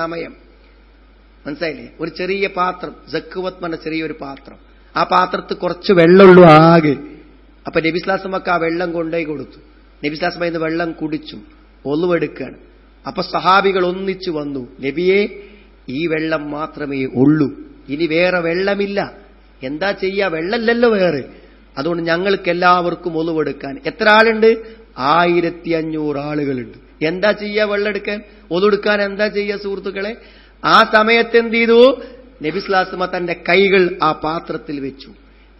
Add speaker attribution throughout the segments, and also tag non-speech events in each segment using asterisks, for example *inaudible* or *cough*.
Speaker 1: സമയം. മനസ്സിലായില്ലേ? ഒരു ചെറിയ പാത്രം. ജക്കുവത്ത് പറഞ്ഞ ചെറിയൊരു പാത്രം. ആ പാത്രത്തിൽ കുറച്ച് വെള്ളമുള്ളൂ ആകെ. അപ്പൊ നബിസ്ലാസമ്മക്ക് ആ വെള്ളം കൊണ്ടുപോയി കൊടുത്തു. നബിസ്ലാസമ്മ ഇന്ന് വെള്ളം കുടിച്ചു. ഒന്നുവെടുക്കുകയാണ് അപ്പൊ സഹാബികൾ ഒന്നിച്ചു വന്നു. നബിയെ ഈ വെള്ളം മാത്രമേ ഉള്ളൂ. ഇനി വേറെ വെള്ളമില്ല. എന്താ ചെയ്യാ? വെള്ളമില്ലല്ലോ വേറെ. അതുകൊണ്ട് ഞങ്ങൾക്ക് എല്ലാവർക്കും ഒന്നുവെടുക്കാൻ എത്ര ആളുണ്ട്? ആയിരത്തി അഞ്ഞൂറ് ആളുകളുണ്ട്. എന്താ ചെയ്യാ വെള്ളെടുക്കാൻ? ഒതുടുക്കാൻ എന്താ ചെയ്യാ സുഹൃത്തുക്കളെ? ആ സമയത്ത് എന്ത് ചെയ്തു? നബിസ്ലാസ്മ തന്റെ കൈകൾ ആ പാത്രത്തിൽ വെച്ചു.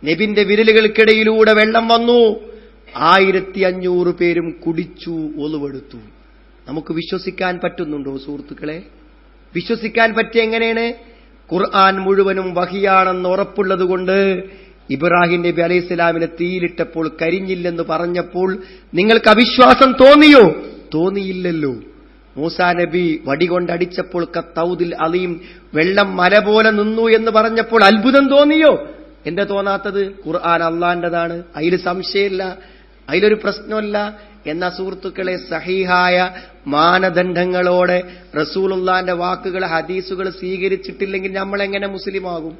Speaker 1: നബിന്റെ വിരലുകൾക്കിടയിലൂടെ വെള്ളം വന്നു. ആയിരത്തി അഞ്ഞൂറ് പേരും കുടിച്ചു ഒലുവെടുത്തു നമുക്ക് വിശ്വസിക്കാൻ പറ്റുന്നുണ്ടോ സുഹൃത്തുക്കളെ? വിശ്വസിക്കാൻ പറ്റിയ എങ്ങനെയാണ്? ഖുർആൻ മുഴുവനും വഹിയാണെന്ന് ഉറപ്പുള്ളതുകൊണ്ട് ഇബ്രാഹിം നബി അലൈഹി സ്വലാമിനെ തീയിലിട്ടപ്പോൾ കരിഞ്ഞില്ലെന്ന് പറഞ്ഞപ്പോൾ നിങ്ങൾക്ക് അവിശ്വാസം തോന്നിയോ? തോന്നിയില്ലല്ലോ. മൂസാ നബി വടികൊണ്ടടിച്ചപ്പോൾ കത്തൗദിൽ അലീം വെള്ളം മല പോലെ നിന്നു എന്ന് പറഞ്ഞപ്പോൾ അത്ഭുതം തോന്നിയോ? എന്താ തോന്നാത്തത്? ഖുർആൻ അള്ളാന്റെതാണ്. അതിൽ സംശയമില്ല. അതിലൊരു പ്രശ്നമല്ല. എന്ന സുഹൃത്തുക്കളെ സഹീഹായ മാനദണ്ഡങ്ങളോടെ റസൂലുള്ളാന്റെ വാക്കുകൾ ഹദീസുകൾ സ്വീകരിച്ചിട്ടില്ലെങ്കിൽ നമ്മൾ എങ്ങനെ മുസ്ലിമാകും?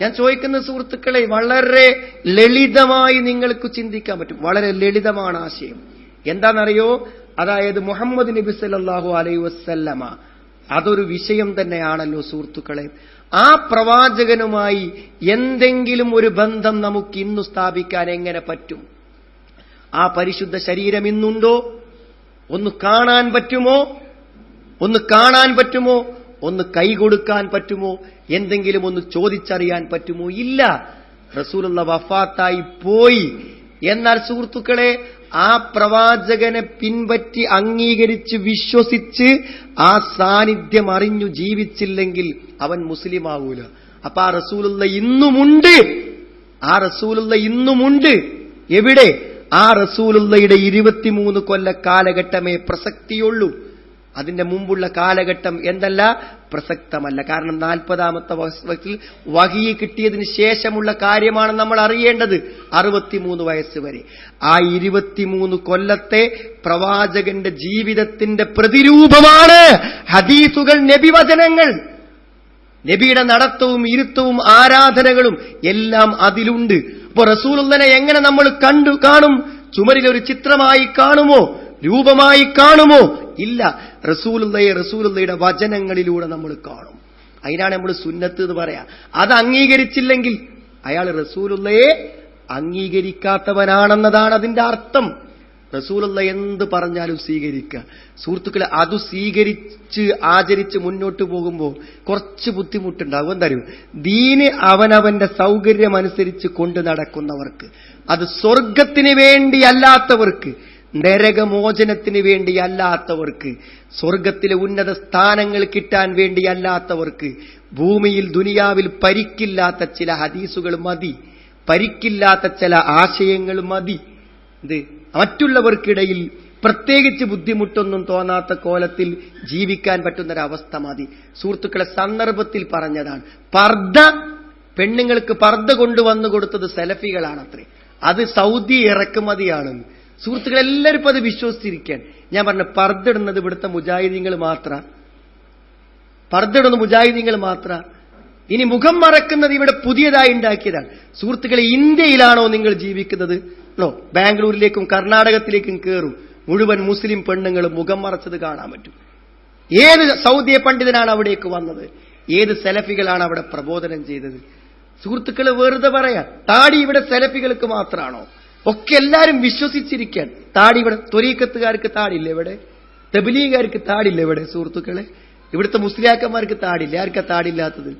Speaker 1: ഞാൻ ചോദിക്കുന്ന സുഹൃത്തുക്കളെ വളരെ ലളിതമായി നിങ്ങൾക്ക് ചിന്തിക്കാൻ പറ്റും. വളരെ ലളിതമാണ് ആശയം. എന്താണെന്നറിയോ? അതായത് മുഹമ്മദ് നബി സല്ലാഹു അലൈ വസല്ലമ അതൊരു വിഷയം തന്നെയാണല്ലോ സുഹൃത്തുക്കളെ. ആ പ്രവാചകനുമായി എന്തെങ്കിലും ഒരു ബന്ധം നമുക്ക് ഇന്നു സ്ഥാപിക്കാൻ എങ്ങനെ പറ്റും? ആ പരിശുദ്ധ ശരീരം ഇന്നുണ്ടോ? ഒന്ന് കാണാൻ പറ്റുമോ? ഒന്ന് കാണാൻ പറ്റുമോ? ഒന്ന് കൈകൊടുക്കാൻ പറ്റുമോ? എന്തെങ്കിലും ഒന്ന് ചോദിച്ചറിയാൻ പറ്റുമോ? ഇല്ല. റസൂലുള്ള വഫാത്തായി പോയി. എന്നാൽ സുഹൃത്തുക്കളെ ആ പ്രവാചകനെ പിൻപറ്റി അംഗീകരിച്ച് വിശ്വസിച്ച് ആ സാന്നിധ്യം അറിഞ്ഞു ജീവിച്ചില്ലെങ്കിൽ അവൻ മുസ്ലിം ആകൂല അപ്പൊ ആ റസൂലുള്ള ഇന്നുമുണ്ട്. ആ റസൂലുള്ള ഇന്നുമുണ്ട്. എവിടെ? ആ റസൂലുള്ളയുടെ ഇരുപത്തിമൂന്ന് കൊല്ല കാലഘട്ടമേ പ്രസക്തിയുള്ളൂ. അതിന്റെ മുമ്പുള്ള കാലഘട്ടം എന്തല്ല? പ്രസക്തമല്ല. കാരണം നാൽപ്പതാമത്തെ വയസ്സിൽ വഹി കിട്ടിയതിന് ശേഷമുള്ള കാര്യമാണ് നമ്മൾ അറിയേണ്ടത്. അറുപത്തിമൂന്ന് വയസ്സ് വരെ. ആ ഇരുപത്തിമൂന്ന് കൊല്ലത്തെ പ്രവാചകന്റെ ജീവിതത്തിന്റെ പ്രതിരൂപമാണ് ഹദീസുകൾ നബിവചനങ്ങൾ. നബിയുടെ നടത്തവും ഇരുത്തവും ആരാധനകളും എല്ലാം അതിലുണ്ട്. അപ്പൊ റസൂലുള്ളനെ എങ്ങനെ നമ്മൾ കണ്ടു കാണും? ചുമരിൽ ഒരു ചിത്രമായി കാണുമോ? രൂപമായി കാണുമോ? ഇല്ല. റസൂലുള്ളയെ റസൂലുള്ളയുടെ വചനങ്ങളിലൂടെ നമ്മൾ കാണും. അതിനാണ് നമ്മൾ സുന്നത്ത് എന്ന് പറയാ. അത് അംഗീകരിച്ചില്ലെങ്കിൽ അയാൾ റസൂലുള്ളയെ അംഗീകരിക്കാത്തവനാണെന്നതാണ് അതിന്റെ അർത്ഥം. റസൂലുള്ള എന്ത് പറഞ്ഞാലും സ്വീകരിക്കുക. സുഹൃത്തുക്കളെ അത് സ്വീകരിച്ച് ആചരിച്ച് മുന്നോട്ട് പോകുമ്പോൾ കുറച്ച് ബുദ്ധിമുട്ടുണ്ടാകും. എന്തായാലും ദീന് അവനവന്റെ സൗകര്യമനുസരിച്ച് കൊണ്ടു നടക്കുന്നവർക്ക് അത് സ്വർഗത്തിന് വേണ്ടിയല്ലാത്തവർക്ക് നരകമോചനത്തിന് വേണ്ടിയല്ലാത്തവർക്ക് സ്വർഗത്തിലെ ഉന്നത സ്ഥാനങ്ങൾ കിട്ടാൻ വേണ്ടിയല്ലാത്തവർക്ക് ഭൂമിയിൽ ദുനിയാവിൽ പരിക്കില്ലാത്ത ചില ഹദീസുകൾ മതി പരിക്കില്ലാത്ത ചില ആശയങ്ങൾ മതി. ഇത് മറ്റുള്ളവർക്കിടയിൽ പ്രത്യേകിച്ച് ബുദ്ധിമുട്ടൊന്നും തോന്നാത്ത കോലത്തിൽ ജീവിക്കാൻ പറ്റുന്നൊരവസ്ഥ മതി. സുഹൃത്തുക്കളെ സന്ദർഭത്തിൽ പറഞ്ഞതാണ് പർദ്ദ പെണ്ണുങ്ങൾക്ക് പർദ്ദ കൊണ്ടുവന്നു കൊടുത്തത് സെലഫികളാണത്രേ. അത് സൗദി ഇറക്കുമതിയാണെന്ന് സുഹൃത്തുക്കൾ ഇപ്പം ഇപ്പൊ അത് വിശ്വസിച്ചിരിക്കാൻ ഞാൻ പറഞ്ഞ പർദ്ദിടുന്നത് ഇവിടുത്തെ മുജാഹിദീങ്ങൾ മാത്ര. പർദ്ദിടുന്ന മുജാഹിദീങ്ങൾ മാത്ര. ഇനി മുഖം മറക്കുന്നത് ഇവിടെ പുതിയതായി ഉണ്ടാക്കിയതാണ്. സുഹൃത്തുക്കളെ ഇന്ത്യയിലാണോ നിങ്ങൾ ജീവിക്കുന്നത്? നോ ബാംഗ്ലൂരിലേക്കും കർണാടകത്തിലേക്കും കയറും മുഴുവൻ മുസ്ലിം പെണ്ണുങ്ങൾ മുഖം മറച്ചത് കാണാൻ പറ്റും. ഏത് സൗദിയ പണ്ഡിതനാണ് അവിടേക്ക് വന്നത്? ഏത് സെലഫികളാണ് അവിടെ പ്രബോധനം ചെയ്തത്? സുഹൃത്തുക്കൾ വെറുതെ പറയാം താടി ഇവിടെ സെലഫികൾക്ക് മാത്രമാണോ ഒക്കെ എല്ലാരും വിശ്വസിച്ചിരിക്കാൻ. താടി ഇവിടെ തൊരീക്കത്തുകാർക്ക് താടില്ല ഇവിടെ? തബിലീകാർക്ക് താടില്ല ഇവിടെ സുഹൃത്തുക്കളെ? ഇവിടുത്തെ മുസ്ലിയാക്കന്മാർക്ക് താടില്ല? ആർക്കാ താടില്ലാത്തത്?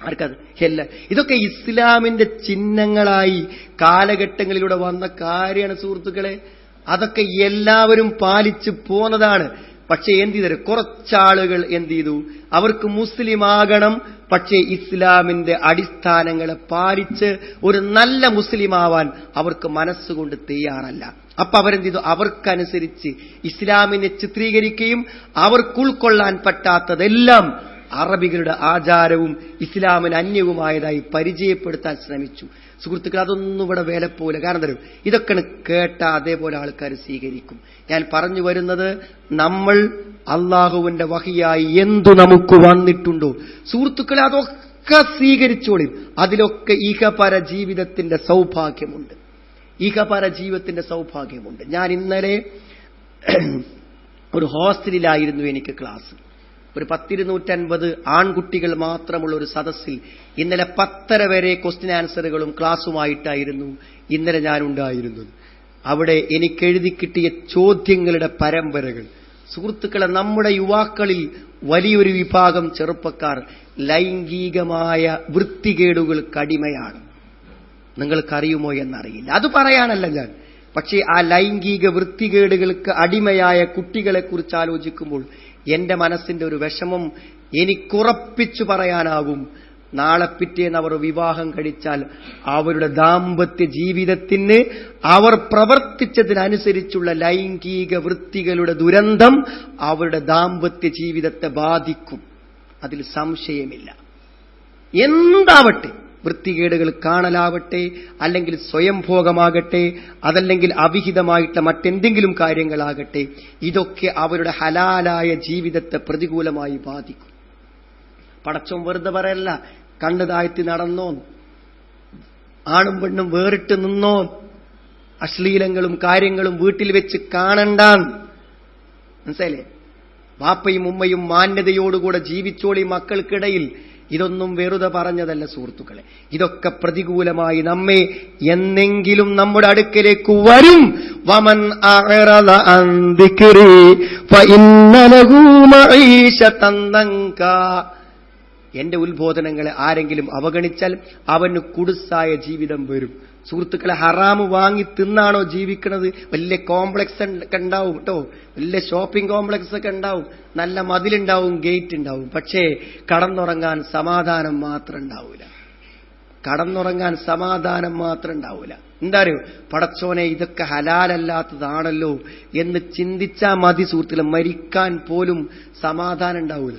Speaker 1: ആർക്കത് എല്ല ഇതൊക്കെ ഇസ്ലാമിന്റെ ചിഹ്നങ്ങളായി കാലഘട്ടങ്ങളിലൂടെ വന്ന കാര്യമാണ് സുഹൃത്തുക്കളെ. അതൊക്കെ എല്ലാവരും പാലിച്ചു പോന്നതാണ് പക്ഷേ എന്ത് ചെയ്തത് കുറച്ചാളുകൾ എന്ത് ചെയ്തു? അവർക്ക് മുസ്ലിം ആകണം പക്ഷേ ഇസ്ലാമിന്റെ അടിസ്ഥാനങ്ങളെ പാലിച്ച് ഒരു നല്ല മുസ്ലിം ആവാൻ അവർക്ക് മനസ്സുകൊണ്ട് തയ്യാറല്ല. അപ്പൊ അവരെന്ത് ചെയ്തു? അവർക്കനുസരിച്ച് ഇസ്ലാമിനെ ചിത്രീകരിക്കുകയും അവർക്ക് ഉൾക്കൊള്ളാൻ പറ്റാത്തതെല്ലാം അറബികളുടെ ആചാരവും ഇസ്ലാമിന് അന്യവുമായതായി പരിചയപ്പെടുത്താൻ ശ്രമിച്ചു. സുഹൃത്തുക്കൾ അതൊന്നും ഇവിടെ വേല പോലെ കാരണം തരും ഇതൊക്കെ കേട്ട അതേപോലെ ആൾക്കാർ സ്വീകരിക്കും. ഞാൻ പറഞ്ഞു വരുന്നത് നമ്മൾ അള്ളാഹുവിന്റെ വഹിയായി എന്തു നമുക്ക് വന്നിട്ടുണ്ടോ? സുഹൃത്തുക്കളെ അതൊക്കെ സ്വീകരിച്ചോളിയും അതിലൊക്കെ ഈഹപര ജീവിതത്തിന്റെ സൗഭാഗ്യമുണ്ട്. ഈഹപര ജീവിതത്തിന്റെ സൗഭാഗ്യമുണ്ട്. ഞാൻ ഇന്നലെ ഒരു ഹോസ്റ്റലിലായിരുന്നു എനിക്ക് ക്ലാസ്. ഒരു പത്തിരുന്നൂറ്റൻപത് ആൺകുട്ടികൾ മാത്രമുള്ള ഒരു സദസ്സിൽ ഇന്നലെ പത്തര വരെ ക്വസ്റ്റ്യൻ ആൻസറുകളും ക്ലാസ്സുമായിട്ടായിരുന്നു ഇന്നലെ ഞാൻ ഉണ്ടായിരുന്നത് അവിടെ എനിക്ക് എഴുതി കിട്ടിയ ചോദ്യങ്ങളുടെ പരമ്പരകൾ. സുഹൃത്തുക്കളെ നമ്മുടെ യുവാക്കളിൽ വലിയൊരു വിഭാഗം ചെറുപ്പക്കാർ ലൈംഗികമായ വൃത്തികേടുകൾക്ക് അടിമയാണ് നിങ്ങൾക്കറിയുമോ എന്നറിയില്ല. അത് പറയാനല്ല ഞാൻ. പക്ഷേ ആ ലൈംഗിക വൃത്തികേടുകൾക്ക് അടിമയായ കുട്ടികളെക്കുറിച്ച് ആലോചിക്കുമ്പോൾ എന്റെ മനസ്സിന്റെ ഒരു വിഷമം എനിക്കുറപ്പിച്ചു പറയാനാകും. നാളെ പിറ്റേന്ന് അവർ വിവാഹം കഴിച്ചാൽ അവരുടെ ദാമ്പത്യ ജീവിതത്തിന് അവർ പ്രവർത്തിച്ചതിനനുസരിച്ചുള്ള ലൈംഗിക വൃത്തികളുടെ ദുരന്തം അവരുടെ ദാമ്പത്യ ജീവിതത്തെ ബാധിക്കും. അതിൽ സംശയമില്ല. എന്താവട്ടെ? വൃത്തികേടുകൾ കാണലാവട്ടെ അല്ലെങ്കിൽ സ്വയംഭോഗമാകട്ടെ അതല്ലെങ്കിൽ അവിഹിതമായിട്ടുള്ള മറ്റെന്തെങ്കിലും കാര്യങ്ങളാകട്ടെ ഇതൊക്കെ അവരുടെ ഹലാലായ ജീവിതത്തെ പ്രതികൂലമായി ബാധിക്കും. പടച്ചോൻ വെറുതെ പറയല്ല കണ്ണു താഴ്ത്തി നടന്നോ ആണും പെണ്ണും വേറിട്ട് നിന്നോ അശ്ലീലങ്ങളും കാര്യങ്ങളും വീട്ടിൽ വെച്ച് കാണണ്ടാൻ മനസ്സിലെ വാപ്പയും ഉമ്മയും മാന്യതയോടുകൂടെ ജീവിച്ചോളി മക്കൾക്കിടയിൽ ഇതൊന്നും വെറുതെ പറഞ്ഞതല്ല സുഹൃത്തുക്കളെ. ഇതൊക്കെ പ്രതികൂലമായി നമ്മെ എന്നെങ്കിലും നമ്മുടെ അടുക്കലേക്ക് വരും. വമൻ. എന്റെ ഉത്ബോധനങ്ങളെ ആരെങ്കിലും അവഗണിച്ചാൽ അവന് കുടുസായ ജീവിതം വരും. സുഹൃത്തുക്കളെ ഹറാമ് വാങ്ങി തിന്നാണോ ജീവിക്കുന്നത് വലിയ കോംപ്ലക്സ് ഒക്കെ ഉണ്ടാവും കേട്ടോ. വലിയ ഷോപ്പിംഗ് കോംപ്ലക്സ് ഒക്കെ ഉണ്ടാവും. നല്ല മതിലുണ്ടാവും ഗേറ്റ് ഉണ്ടാവും. പക്ഷേ കടന്നുറങ്ങാൻ സമാധാനം മാത്രം ഉണ്ടാവൂല. കടന്നുറങ്ങാൻ സമാധാനം മാത്രം ഉണ്ടാവൂല. എന്താ അറിയോ? പടച്ചോനെ ഇതൊക്കെ ഹലാലല്ലാത്തതാണല്ലോ എന്ന് ചിന്തിച്ചാൽ മതി സുഹൃത്തുക്കളെ. മരിക്കാൻ പോലും സമാധാനം ഉണ്ടാവൂല.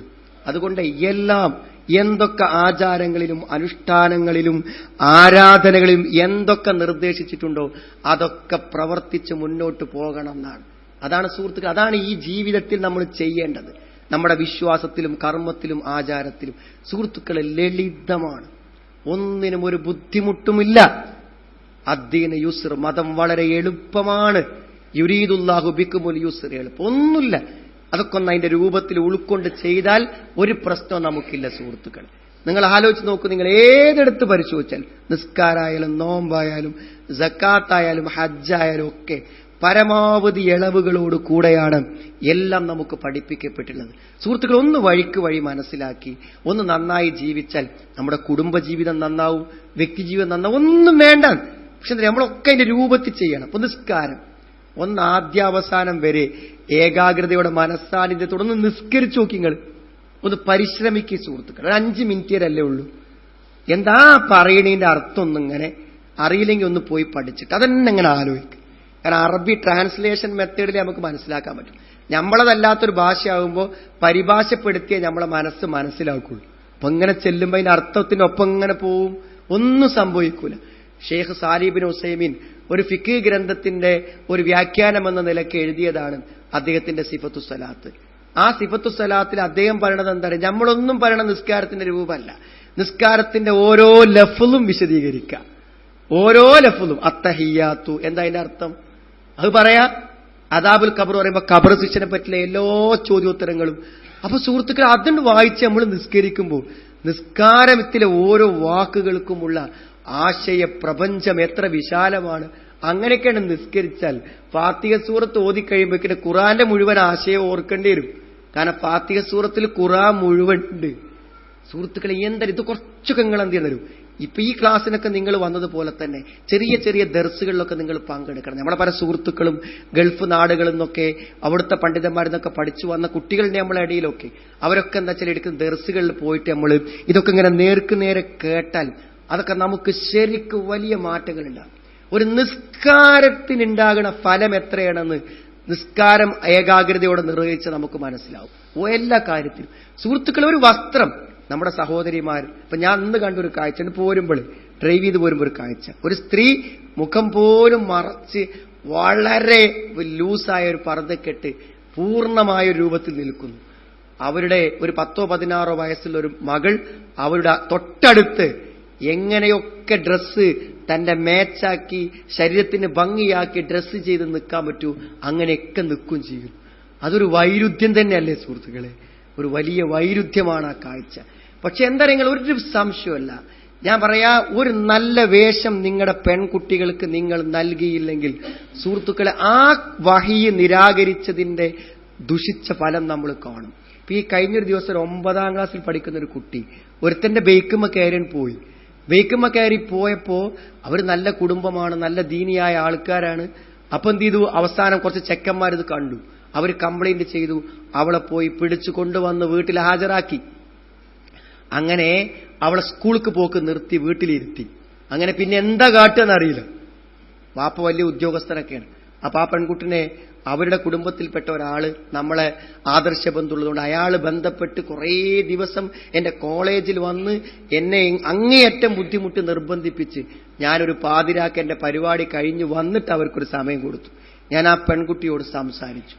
Speaker 1: അതുകൊണ്ട് എല്ലാം എന്തൊക്കെ ആചാരങ്ങളിലും അനുഷ്ഠാനങ്ങളിലും ആരാധനകളിലും എന്തൊക്കെ നിർദ്ദേശിച്ചിട്ടുണ്ടോ അതൊക്കെ പ്രവർത്തിച്ച് മുന്നോട്ട് പോകണം എന്നാണ്. അതാണ് സുഹൃത്തുക്കൾ അതാണ് ഈ ജീവിതത്തിൽ നമ്മൾ ചെയ്യേണ്ടത്. നമ്മുടെ വിശ്വാസത്തിലും കർമ്മത്തിലും ആചാരത്തിലും. സുഹൃത്തുക്കളെ ലളിതമാണ്. ഒന്നിനും ഒരു ബുദ്ധിമുട്ടുമില്ല. അദ്ദീന യുസർ മതം വളരെ എളുപ്പമാണ്. യുരീദുല്ലാഹു ബിക്കുമുൽ യുസർ എളുപ്പം. ഒന്നുമില്ല. അതൊക്കെ ഒന്ന് അതിന്റെ രൂപത്തിൽ ഉൾക്കൊണ്ട് ചെയ്താൽ ഒരു പ്രശ്നവും നമുക്കില്ല സുഹൃത്തുക്കൾ. നിങ്ങൾ ആലോചിച്ച് നോക്കൂ നിങ്ങൾ ഏതെടുത്ത് പരിശോധിച്ചാൽ നിസ്കാരായാലും നോമ്പായാലും ജക്കാത്തായാലും ഹജ്ജായാലും ഒക്കെ പരമാവധി ഇളവുകളോട് കൂടെയാണ് എല്ലാം നമുക്ക് പഠിപ്പിക്കപ്പെട്ടിട്ടുള്ളത്. സുഹൃത്തുക്കൾ ഒന്ന് വഴിക്ക് വഴി മനസ്സിലാക്കി ഒന്ന് നന്നായി ജീവിച്ചാൽ നമ്മുടെ കുടുംബജീവിതം നന്നാവും വ്യക്തിജീവിതം നന്നാവും. ഒന്നും വേണ്ട. പക്ഷെ നമ്മളൊക്കെ അതിന്റെ രൂപത്തിൽ ചെയ്യണം. അപ്പൊ നിസ്കാരം. ഒന്ന് ആദ്യാവസാനം വരെ ഏകാഗ്രതയുടെ മനസ്സാന്നിധ്യത്തോടെ തുടർന്ന് നിസ്കരിച്ചു നോക്കി നിങ്ങൾ ഒന്ന് പരിശ്രമിക്കുക സുഹൃത്തുക്കൾ ഒരു അഞ്ച് മിനിറ്റ് അല്ലേ ഉള്ളൂ. എന്താ പറയണേന്റെ അർത്ഥം ഒന്നും ഇങ്ങനെ അറിയില്ലെങ്കിൽ ഒന്ന് പോയി പഠിച്ചിട്ട് അതന്നെ ഇങ്ങനെ ആലോചിക്കും. കാരണം അറബി ട്രാൻസ്ലേഷൻ മെത്തേഡിൽ നമുക്ക് മനസ്സിലാക്കാൻ പറ്റും. നമ്മളതല്ലാത്തൊരു ഭാഷയാകുമ്പോൾ പരിഭാഷപ്പെടുത്തിയേ നമ്മളെ മനസ്സ് മനസ്സിലാക്കുള്ളൂ. അപ്പൊ ഇങ്ങനെ ചെല്ലുമ്പോൾ അതിന്റെ അർത്ഥത്തിനൊപ്പം ഇങ്ങനെ പോവും. ഒന്നും സംഭവിക്കൂല. ഷെയ്ഖ് സാലിബിൻ ഹുസൈമീൻ ഒരു ഫിക്ക് ഗ്രന്ഥത്തിന്റെ ഒരു വ്യാഖ്യാനം എന്ന നിലയ്ക്ക് എഴുതിയതാണ് അദ്ദേഹത്തിന്റെ സിഫത്തു സലാത്ത് ആ സിഫത്തു സലാത്തിൽ അദ്ദേഹം പറയണത് എന്താണ്? നമ്മളൊന്നും പറയണ നിസ്കാരത്തിന്റെ രൂപമല്ല. നിസ്കാരത്തിന്റെ ഓരോ ലഫലും വിശദീകരിക്കുക ഓരോ ലഫലും അത്തഹിയാത്തു. എന്താ അതിന്റെ അർത്ഥം? അത് പറയാ അദാബുൽ ഖബർ പറയുമ്പോ ഖബർ ശിക്ഷനെ പറ്റിയ എല്ലാ ചോദ്യോത്തരങ്ങളും. അപ്പൊ സുഹൃത്തുക്കൾ അതുകൊണ്ട് വായിച്ച് നമ്മൾ നിസ്കരിക്കുമ്പോൾ നിസ്കാരത്തിലെ ഓരോ വാക്കുകൾക്കുമുള്ള ആശയ പ്രപഞ്ചം എത്ര വിശാലമാണ്. അങ്ങനെയൊക്കെയാണ് നിസ്കരിച്ചാൽ. ഫാത്തിക സൂറത്ത് ഓതിക്കഴിയുമ്പോഴേക്കിന് ഖുറാന്റെ മുഴുവൻ ആശയം ഓർക്കേണ്ടി വരും. കാരണം ഫാത്തിക സൂറത്തിൽ ഖുറാൻ മുഴുവൻ ഉണ്ട്. സുഹൃത്തുക്കളെ എന്തായാലും ഇത് കുറച്ചൊക്കെ നിങ്ങൾ എന്ത് ചെയ്യണം ഇപ്പൊ ഈ ക്ലാസ്സിനൊക്കെ നിങ്ങൾ വന്നതുപോലെ തന്നെ ചെറിയ ചെറിയ ദർസുകളിലൊക്കെ നിങ്ങൾ പങ്കെടുക്കണം. നമ്മുടെ പല സുഹൃത്തുക്കളും ഗൾഫ് നാടുകളിൽ നിന്നൊക്കെ അവിടുത്തെ പണ്ഡിതന്മാരിൽ നിന്നൊക്കെ പഠിച്ചു വന്ന കുട്ടികളുടെ നമ്മളെ ഇടയിലൊക്കെ അവരൊക്കെ എന്താ വെച്ചാൽ എടുക്കുന്ന ദർസുകളിൽ പോയിട്ട് നമ്മൾ ഇതൊക്കെ ഇങ്ങനെ നേർക്ക് നേരെ കേട്ടാൽ അതൊക്കെ നമുക്ക് ശരിക്ക് വലിയ മാറ്റങ്ങളുണ്ടാകും ഒരു നിസ്കാരത്തിനുണ്ടാകുന്ന ഫലം എത്രയാണെന്ന് നിസ്കാരം ഏകാഗ്രതയോടെ നിർവഹിച്ച് നമുക്ക് മനസ്സിലാവും. എല്ലാ കാര്യത്തിലും. സുഹൃത്തുക്കളെ ഒരു വസ്ത്രം. നമ്മുടെ സഹോദരിമാർ ഇപ്പൊ ഞാൻ അന്ന് കണ്ടൊരു കാഴ്ച. പോരുമ്പോൾ ഡ്രൈവ് ചെയ്ത് പോരുമ്പോൾ ഒരു കാഴ്ച. ഒരു സ്ത്രീ മുഖം പോലും മറച്ച് വളരെ ലൂസായ ഒരു പർദ്ധക്കെട്ട് പൂർണമായ രൂപത്തിൽ നിൽക്കുന്നു. അവരുടെ ഒരു പത്തോ പതിനാറോ വയസ്സുള്ള ഒരു മകൾ അവരുടെ തൊട്ടടുത്ത് എങ്ങനെയൊക്കെ ഡ്രസ്സ് തന്റെ മേച്ചാക്കി ശരീരത്തിന് ഭംഗിയാക്കി ഡ്രസ്സ് ചെയ്ത് നിൽക്കാൻ പറ്റൂ അങ്ങനെയൊക്കെ നിൽക്കും ചെയ്യും. അതൊരു വൈരുദ്ധ്യം തന്നെയല്ലേ സുഹൃത്തുക്കളെ? ഒരു വലിയ വൈരുദ്ധ്യമാണ് ആ കാഴ്ച. പക്ഷെ എന്താ നിങ്ങൾ ഒരു സംശയമല്ല. ഞാൻ പറയാ ഒരു നല്ല വേഷം നിങ്ങളുടെ പെൺകുട്ടികൾക്ക് നിങ്ങൾ നൽകിയില്ലെങ്കിൽ സുഹൃത്തുക്കളെ ആ വഹിയെ നിരാകരിച്ചതിന്റെ ദുഷിച്ച ഫലം നമ്മൾ കാണും. ഈ കഴിഞ്ഞൊരു ദിവസം ഒമ്പതാം ക്ലാസ്സിൽ പഠിക്കുന്ന ഒരു കുട്ടി ഒരുത്തന്റെ ബേക്കുമ്മ കയറിൻ പോയി. ബേക്കുമ്മ കയറി പോയപ്പോ അവർ നല്ല കുടുംബമാണ് നല്ല ദീനിയായ ആൾക്കാരാണ്. അപ്പൊ എന്ത് ചെയ്തു? അവസാനം കുറച്ച് ചെക്കന്മാർ ഇത് കണ്ടു. അവർ കംപ്ലൈന്റ് ചെയ്തു. അവളെ പോയി പിടിച്ചു കൊണ്ടുവന്ന് വീട്ടിൽ ഹാജരാക്കി. അങ്ങനെ അവളെ സ്കൂൾക്ക് പോക്ക് നിർത്തി വീട്ടിലിരുത്തി. അങ്ങനെ പിന്നെ എന്താ കാട്ടുക എന്നറിയില്ല. വാപ്പ വലിയ ഉദ്യോഗസ്ഥനൊക്കെയാണ് അപ്പൊ ആ പെൺകുട്ടിനെ അവരുടെ കുടുംബത്തിൽപ്പെട്ട ഒരാൾ നമ്മളെ ആദർശ ബന്ധുള്ളതുകൊണ്ട് അയാൾ ബന്ധപ്പെട്ട് കുറേ ദിവസം എന്റെ കോളേജിൽ വന്ന് എന്നെ അങ്ങേയറ്റം ബുദ്ധിമുട്ട് നിർബന്ധിപ്പിച്ച് ഞാനൊരു പാതിരാക്ക് എന്റെ പരിപാടി കഴിഞ്ഞ് വന്നിട്ട് അവർക്കൊരു സമയം കൊടുത്തു. ഞാൻ ആ പെൺകുട്ടിയോട് സംസാരിച്ചു.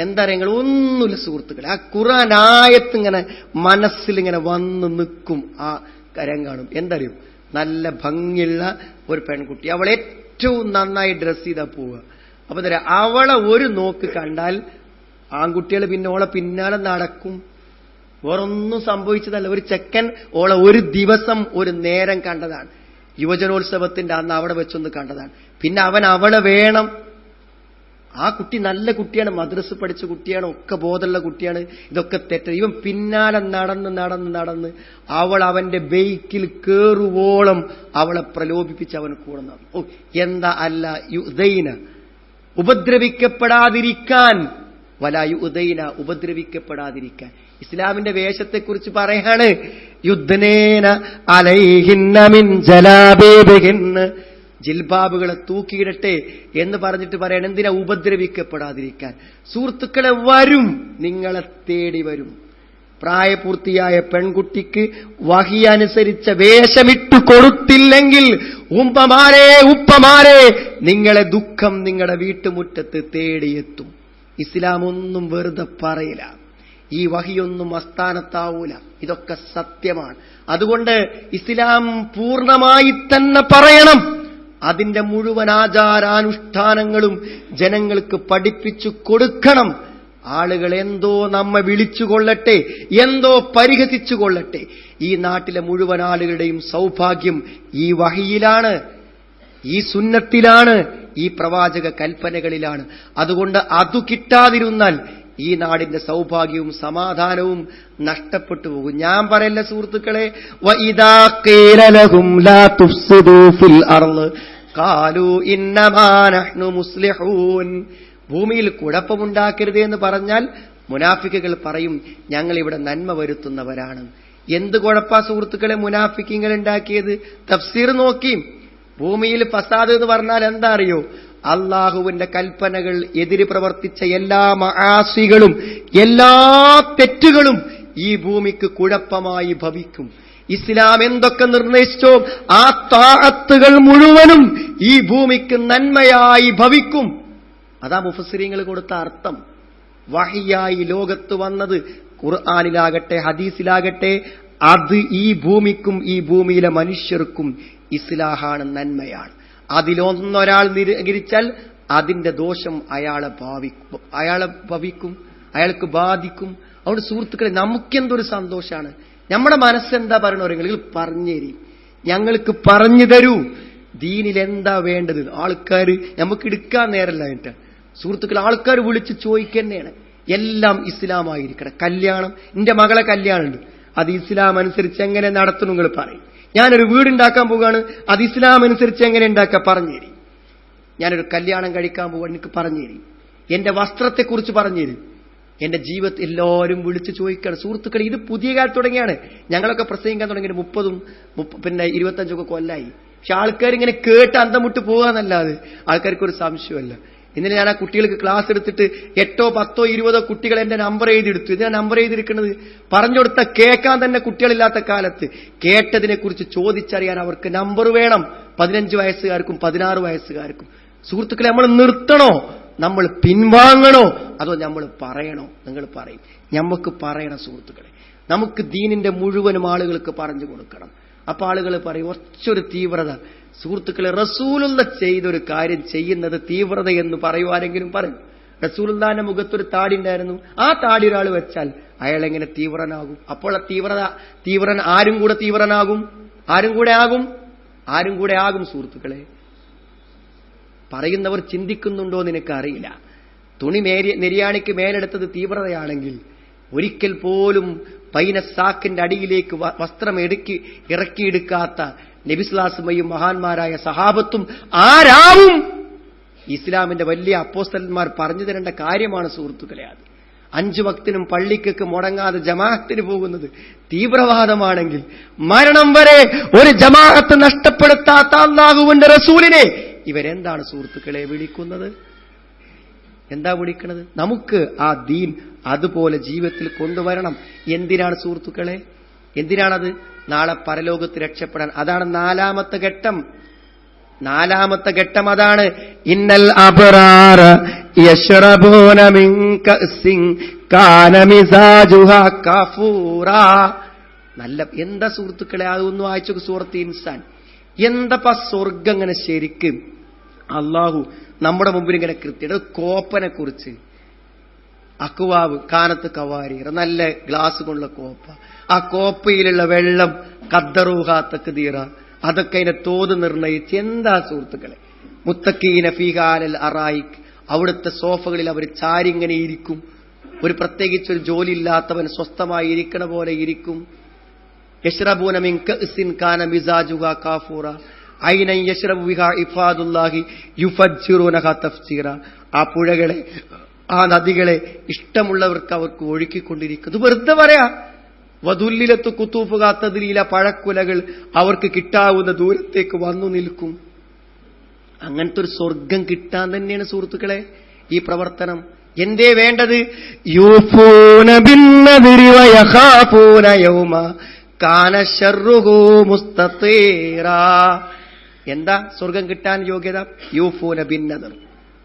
Speaker 1: എന്താ നിങ്ങൾ ഒന്നുമില്ല സുഹൃത്തുക്കളെ ആ ഖുറാൻ ആയത്തിങ്ങനെ മനസ്സിലിങ്ങനെ വന്ന് നിൽക്കും ആ കരം കാണും. എന്തറിയും? നല്ല ഭംഗിയുള്ള ഒരു പെൺകുട്ടി. അവൾ ഏറ്റവും നന്നായി ഡ്രസ് ചെയ്താൽ പോവുക. അപ്പൊ എന്താ അവളെ ഒരു നോക്ക് കണ്ടാൽ ആൺകുട്ടികൾ പിന്നെ ഓളെ പിന്നാലെ നടക്കും. വേറൊന്നും സംഭവിച്ചതല്ല. ഒരു ചെക്കൻ ഓളെ ഒരു ദിവസം ഒരു നേരം കണ്ടതാണ്. യുവജനോത്സവത്തിന്റെ അന്ന് അവിടെ വെച്ചൊന്ന് കണ്ടതാണ്. പിന്നെ അവൻ അവളെ വേണം. ആ കുട്ടി നല്ല കുട്ടിയാണ്. മദ്രസ് പഠിച്ച കുട്ടിയാണ്. ഒക്കെ ബോധമുള്ള കുട്ടിയാണ്. ഇതൊക്കെ തെറ്റ. ഇവൻ പിന്നാലെ നടന്ന് നടന്ന് നടന്ന് അവൾ അവന്റെ ബൈക്കിൽ കേറുവോളം അവളെ പ്രലോഭിപ്പിച്ച് അവൻ കൂടെ എന്താ അല്ല യുദൈന? ഉപദ്രവിക്കപ്പെടാതിരിക്കാൻ. വലായു ഉദൈന ഉപദ്രവിക്കപ്പെടാതിരിക്കാൻ. ഇസ്ലാമിന്റെ വേഷത്തെക്കുറിച്ച് പറയാണ് യുദ്ധനേന അലൈഹിന്നമിൻ ജലാബേബിഹിന്ന്. ജിൽബാബുകളെ തൂക്കിയിടട്ടെ എന്ന് പറഞ്ഞിട്ട് പറയണം എന്തിനാ ഉപദ്രവിക്കപ്പെടാതിരിക്കാൻ? സുഹൃത്തുക്കളെ വരും നിങ്ങളെ തേടി വരും. പ്രായപൂർത്തിയായ പെൺകുട്ടിക്ക് വഹി അനുസരിച്ച വേഷമിട്ടു കൊടുത്തില്ലെങ്കിൽ ഉമ്പമാരെ ഉപ്പമാരെ നിങ്ങളെ ദുഃഖം നിങ്ങളുടെ വീട്ടുമുറ്റത്ത് തേടിയെത്തും. ഇസ്ലാമൊന്നും വെറുതെ പറയില്ല. ഈ വഹിയൊന്നും അസ്ഥാനത്താവൂല ഇതൊക്കെ സത്യമാണ്. അതുകൊണ്ട് ഇസ്ലാം പൂർണമായി തന്നെ പറയണം. അതിന്റെ മുഴുവൻ ആചാരാനുഷ്ഠാനങ്ങളും ജനങ്ങൾക്ക് പഠിപ്പിച്ചു കൊടുക്കണം. ആളുകൾ എന്തോ നമ്മെ വിളിച്ചുകൊള്ളട്ടെ എന്തോ പരിഹസിച്ചുകൊള്ളട്ടെ. ഈ നാട്ടിലെ മുഴുവൻ ആളുകളുടെയും സൗഭാഗ്യം ഈ വഹിയിലാണ് ഈ സുന്നത്തിലാണ് ഈ പ്രവാചക കൽപ്പനകളിലാണ്. അതുകൊണ്ട് അതു കിട്ടാതിരുന്നാൽ ഈ നാടിന്റെ സൗഭാഗ്യവും സമാധാനവും നഷ്ടപ്പെട്ടു പോകും. ഞാൻ പറയല്ല സുഹൃത്തുക്കളെ കാലു ഇന്നമാ മുസ്ലിഹൂൻ. ഭൂമിയിൽ കുഴപ്പമുണ്ടാക്കരുത് എന്ന് പറഞ്ഞാൽ മുനാഫിക്കുകൾ പറയും ഞങ്ങൾ ഇവിടെ നന്മ വരുത്തുന്നവരാണ്. എന്ത് കുഴപ്പാ സുഹൃത്തുക്കളെ മുനാഫിക്കിങ്ങൾ ഉണ്ടാക്കിയത്? തഫ്സീർ നോക്കി. ഭൂമിയിൽ ഫസാദ് എന്ന് പറഞ്ഞാൽ എന്താ അറിയോ? അള്ളാഹുവിന്റെ കൽപ്പനകൾ എതിര് പ്രവർത്തിച്ച എല്ലാ മഹാസികളും എല്ലാ തെറ്റുകളും ഈ ഭൂമിക്ക് കുഴപ്പമായി ഭവിക്കും. ഇസ്ലാം എന്തൊക്കെ നിർണയിച്ചോ ആ താഴത്തുകൾ മുഴുവനും ഈ ഭൂമിക്ക് നന്മയായി ഭവിക്കും. അതാ മുഫസിരിങ്ങൾ കൊടുത്ത അർത്ഥം. വഹിയായി ലോകത്ത് വന്നത് ഖുർആാനിലാകട്ടെ ഹദീസിലാകട്ടെ അത് ഈ ഭൂമിക്കും ഈ ഭൂമിയിലെ മനുഷ്യർക്കും ഇസ്ലാഹാണ് നന്മയാണ്. അതിലൊന്നൊരാൾ നിരകരിച്ചാൽ അതിന്റെ ദോഷം അയാളെ ഭാവിക്കും. അയാളെ ഭവിക്കും അയാൾക്ക് ബാധിക്കും. അതുകൊണ്ട് സുഹൃത്തുക്കളെ നമുക്കെന്തൊരു സന്തോഷമാണ് നമ്മുടെ മനസ്സെന്താ പറയണവരെങ്കിൽ പറഞ്ഞേരി. ഞങ്ങൾക്ക് പറഞ്ഞു തരൂ. ദീനിൽ എന്താ വേണ്ടത്? ആൾക്കാർ നമുക്ക് എടുക്കാൻ നേരല്ല എന്നിട്ട്. സുഹൃത്തുക്കൾ ആൾക്കാർ വിളിച്ച് ചോദിക്കുന്നതാണ് എല്ലാം ഇസ്ലാമായിരിക്കണം കല്യാണം എന്റെ മകളെ കല്യാണമുണ്ട്. അത് ഇസ്ലാം അനുസരിച്ച് എങ്ങനെ നടത്തണം നിങ്ങൾ പറയും. ഞാനൊരു വീടുണ്ടാക്കാൻ പോവുകയാണ്. അത് ഇസ്ലാം അനുസരിച്ച് എങ്ങനെ ഉണ്ടാക്കാം പറഞ്ഞേരി ഞാനൊരു കല്യാണം കഴിക്കാൻ പോവുകയാണ് എനിക്ക് പറഞ്ഞേരി എന്റെ വസ്ത്രത്തെക്കുറിച്ച് പറഞ്ഞേരി എന്റെ ജീവിതത്തിൽ എല്ലാവരും വിളിച്ച് ചോദിക്കുകയാണ്. സുഹൃത്തുക്കൾ ഇത് പുതിയ കാലത്ത് തുടങ്ങിയാണ്. ഞങ്ങളൊക്കെ പ്രസംഗിക്കാൻ തുടങ്ങിയത് മുപ്പതും പിന്നെ ഇരുപത്തഞ്ചൊക്കെ കൊല്ലായി. പക്ഷെ ആൾക്കാർ ഇങ്ങനെ കേട്ട് അന്തം വിട്ട് പോകാന്നല്ലാതെ ആൾക്കാർക്ക് ഒരു സംശയമല്ല ഇന്നലെ ഞാൻ ആ കുട്ടികൾക്ക് ക്ലാസ് എടുത്തിട്ട് എട്ടോ പത്തോ ഇരുപതോ കുട്ടികൾ എന്റെ നമ്പർ എഴുതിയെടുത്തു. ഞാൻ നമ്പർ എഴുതിയിരിക്കുന്നത് പറഞ്ഞു കൊടുത്ത കേൾക്കാൻ തന്നെ കുട്ടികളില്ലാത്ത കാലത്ത്. കേട്ടതിനെക്കുറിച്ച് ചോദിച്ചറിയാൻ അവർക്ക് നമ്പർ വേണം. പതിനഞ്ച് വയസ്സുകാർക്കും പതിനാറ് വയസ്സുകാർക്കും. സുഹൃത്തുക്കളെ നമ്മൾ നിർത്തണോ? നമ്മൾ പിൻവാങ്ങണോ? അതോ നമ്മൾ പറയണോ? നിങ്ങൾ പറയും. നമുക്ക് പറയണം സുഹൃത്തുക്കളെ. നമുക്ക് ദീനിന്റെ മുഴുവനും ആളുകൾക്ക് പറഞ്ഞു കൊടുക്കണം. അപ്പൊ ആളുകൾ പറയും കുറച്ചൊരു തീവ്രത. സുഹൃത്തുക്കളെ റസൂലുള്ള ചെയ്തൊരു കാര്യം ചെയ്യുന്നത് തീവ്രത എന്ന് പറയുവാരെങ്കിലും പറയും. റസൂലുള്ളാന്റെ മുഖത്തൊരു താടി ഉണ്ടായിരുന്നു ആ താടി ഒരാൾ വെച്ചാൽ അയാൾ എങ്ങനെ തീവ്രനാകും? അപ്പോൾ ആ തീവ്രത തീവ്രൻ ആരും കൂടെ തീവ്രനാകും? ആരും കൂടെ ആകും? ആരും കൂടെ ആകും സുഹൃത്തുക്കളെ? പറയുന്നവർ ചിന്തിക്കുന്നുണ്ടോ എന്ന് എനിക്കറിയില്ല തുണി മേരി നെരിയാണിക്ക് മേലെടുത്തത് തീവ്രതയാണെങ്കിൽ ഒരിക്കൽ പോലും പൈനസാക്കിന്റെ അടിയിലേക്ക് വസ്ത്രം എടുക്കി ഇറക്കിയെടുക്കാത്ത നബിസ്ലാസുമയും മഹാന്മാരായ സഹാബത്തും ആരാവും? ഇസ്ലാമിന്റെ വലിയ അപ്പോസ്തലന്മാർ പറഞ്ഞു തരേണ്ട കാര്യമാണ് സുഹൃത്തുക്കളെ അത്. അഞ്ചു വക്തിനും പള്ളിക്കൊക്കെ മുടങ്ങാതെ ജമാഅത്തിന് പോകുന്നത് തീവ്രവാദമാണെങ്കിൽ മരണം വരെ ഒരു ജമാഅത്ത് നഷ്ടപ്പെടുത്താത്ത അള്ളാഹുവിന്റെ റസൂലിനെ ഇവരെന്താണ് സുഹൃത്തുക്കളെ വിളിക്കുന്നത്? എന്താ വിളിക്കുന്നത് നമുക്ക് ആ ദീൻ അതുപോലെ ജീവിതത്തിൽ കൊണ്ടുവരണം. എന്തിനാണ് സുഹൃത്തുക്കളെ? എന്തിനാണത്? നാളെ പരലോകത്ത് രക്ഷപ്പെടാൻ. അതാണ് നാലാമത്തെ ഘട്ടം. നാലാമത്തെ ഘട്ടം അതാണ്. ഇന്നൽ കഫൂറാ. നല്ല എന്താ സുഹൃത്തുക്കളെ അതൊന്നും വായിച്ചു സൂറത്ത് ഇൻസാൻ. എന്താ സ്വർഗം ഇങ്ങനെ ശരിക്കും? അള്ളാഹു നമ്മുടെ മുമ്പിൽ ഇങ്ങനെ കൃത്യ കോപ്പനെ കുറിച്ച്. അക്കുവാവ് കാനത്ത് കവാരീർ നല്ല ഗ്ലാസ് കൊണ്ടുള്ള കോപ്പ. ആ കോപ്പയിലുള്ള വെള്ളം കദ്ദറൂഹാത്തക്ക് തീറ അതൊക്കെ അതിന്റെ തോത് നിർണയിച്ച് എന്താ സുഹൃത്തുക്കളെ? മുത്തക്കീന ഫീഹാലൽ അറായിക് അവിടുത്തെ സോഫകളിൽ അവർ ചാരിങ്ങനെ ഇരിക്കും. ഒരു പ്രത്യേകിച്ച് ഒരു ജോലി ഇല്ലാത്തവൻ സ്വസ്ഥമായി ഇരിക്കണ പോലെ ഇരിക്കും. യഷ്റബൂന മിൻ കഅസിൻ കാന മിസാജുഹ കാഫൂറ. ഐന യഷ്റബു ബിഹാ ഇഫാദുല്ലാഹി യുഫജ്ജിറൂനഹ തഫ്സീറ ആ പുഴകളെ ആ നദികളെ ഇഷ്ടമുള്ളവർക്ക് അവർക്ക് ഒഴുക്കിക്കൊണ്ടിരിക്കുന്നു വെറുതെ പറയാ. വധുല്ലിലത്ത് കുത്തൂപ്പ് കാത്തതിലീല പഴക്കുലകൾ അവർക്ക് കിട്ടാവുന്ന ദൂരത്തേക്ക് വന്നു നിൽക്കും. അങ്ങനത്തെ ഒരു സ്വർഗം കിട്ടാൻ തന്നെയാണ് സുഹൃത്തുക്കളെ ഈ പ്രവർത്തനം. എന്തേ വേണ്ടത്? യൂഫൂന യൗമ എന്താ സ്വർഗം കിട്ടാൻ യോഗ്യത? യൂഫൂന ബിന്നദർ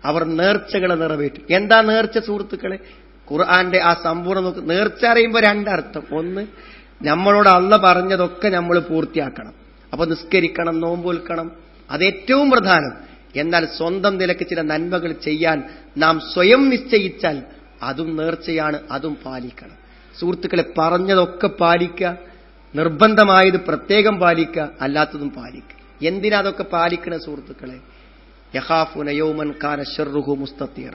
Speaker 1: അവർ നേർച്ചകളെ നിറവേറ്റും. എന്താ നേർച്ച സുഹൃത്തുക്കളെ? ഖുർആന്റെ ആ സമ്പൂർണ നേർച്ച അറിയുമ്പോൾ രണ്ടർത്ഥം. ഒന്ന് നമ്മളോട് അള്ള പറഞ്ഞതൊക്കെ നമ്മൾ പൂർത്തിയാക്കണം. അപ്പൊ നിസ്കരിക്കണം നോമ്പൊൽക്കണം അതേറ്റവും പ്രധാനം. എന്നാൽ സ്വന്തം നിലയ്ക്ക് ചില നന്മകൾ ചെയ്യാൻ നാം സ്വയം നിശ്ചയിച്ചാൽ അതും നേർച്ചയാണ് അതും പാലിക്കണം. സുഹൃത്തുക്കളെ പറഞ്ഞതൊക്കെ പാലിക്കുക. നിർബന്ധമായത് പ്രത്യേകം പാലിക്കുക അല്ലാത്തതും പാലിക്കുക. എന്തിനാ അതൊക്കെ പാലിക്കണ സുഹൃത്തുക്കളെ? യഹാഫുന യൗമൻ കാന ഷർറുഹു മുസ്തീറ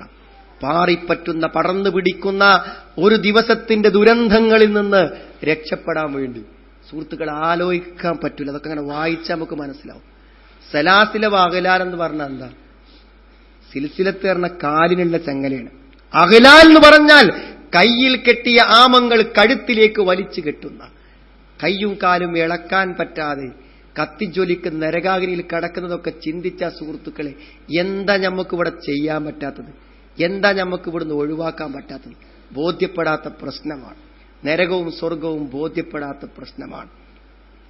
Speaker 1: പാറിപ്പറ്റുന്ന പടർന്നു പിടിക്കുന്ന ഒരു ദിവസത്തിന്റെ ദുരന്തങ്ങളിൽ നിന്ന് രക്ഷപ്പെടാൻ വേണ്ടി സുഹൃത്തുക്കൾ ആലോചിക്കാൻ പറ്റില്ല അതൊക്കെ അങ്ങനെ വായിച്ചാൽ നമുക്ക് മനസ്സിലാവും. സലാസിലെ അകലാൽ എന്ന് പറഞ്ഞാൽ എന്താ? സിൽസിലത്തേറിന കാലിനുള്ള ചങ്ങലയാണ്. അകലാൽ എന്ന് പറഞ്ഞാൽ കയ്യിൽ കെട്ടിയ ആമങ്ങൾ കഴുത്തിലേക്ക് വലിച്ചു കെട്ടുന്ന. കയ്യും കാലും ഇളക്കാൻ പറ്റാതെ കത്തിജ്വലിക്കുന്ന നരകാഗ്നിയിൽ കടക്കുന്നതൊക്കെ ചിന്തിച്ച സുഹൃത്തുക്കളെ എന്താ നമുക്ക് ഇവിടെ ചെയ്യാൻ പറ്റാത്തത്? എന്താ നമുക്ക് ഇവിടുന്ന് ഒഴിവാക്കാൻ പറ്റാത്തത്? ബോധ്യപ്പെടാത്ത പ്രശ്നമാണ്. നരകവും സ്വർഗവും ബോധ്യപ്പെടാത്ത പ്രശ്നമാണ്.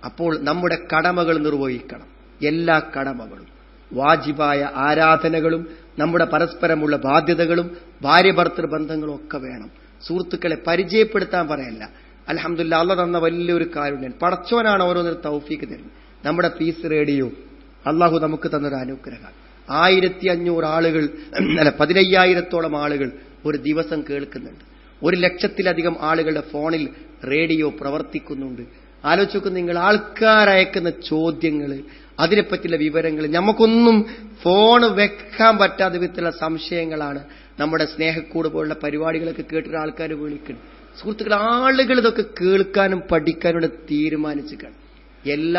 Speaker 1: അപ്പോൾ നമ്മുടെ കടമകൾ നിർവഹിക്കണം. എല്ലാ കടമകളും. വാജിബായ ആരാധനകളും നമ്മുടെ പരസ്പരമുള്ള ബാധ്യതകളും ഭാര്യ ഭർത്തൃ ബന്ധങ്ങളും ഒക്കെ വേണം. സുഹൃത്തുക്കളെ പരിചയപ്പെടുത്താൻ പറയല്ല. അലഹമില്ല അള്ള തന്ന വലിയൊരു കാരുണ്യൻ പടച്ചവനാണ് ഓരോന്നിനും തൗഫീക്ക് തരുന്നത്. നമ്മുടെ പീസ് റേഡിയോ അള്ളാഹു നമുക്ക് തന്നൊരു അനുഗ്രഹം. ആയിരത്തി അഞ്ഞൂറ് ആളുകൾ *clears throat* അല്ല പതിനയ്യായിരത്തോളം ആളുകൾ ഒരു ദിവസം കേൾക്കുന്നുണ്ട്. ഒരു ലക്ഷത്തിലധികം ആളുകളുടെ ഫോണിൽ റേഡിയോ പ്രവർത്തിക്കുന്നുണ്ട്. ആലോചിച്ചു നിങ്ങൾ ആൾക്കാരയക്കുന്ന ചോദ്യങ്ങൾ അതിനെപ്പറ്റിയുള്ള വിവരങ്ങൾ നമുക്കൊന്നും ഫോൺ വെക്കാൻ പറ്റാത്ത വിധത്തിലുള്ള സംശയങ്ങളാണ് നമ്മുടെ സ്നേഹക്കൂട് പോലുള്ള പരിപാടികളൊക്കെ കേട്ടിട്ട് ആൾക്കാർ വിളിക്കണം സുഹൃത്തുക്കൾ ആളുകൾ ഇതൊക്കെ കേൾക്കാനും പഠിക്കാനും തീരുമാനിച്ചു തീരുമാനിച്ചിരിക്കണം എല്ലാ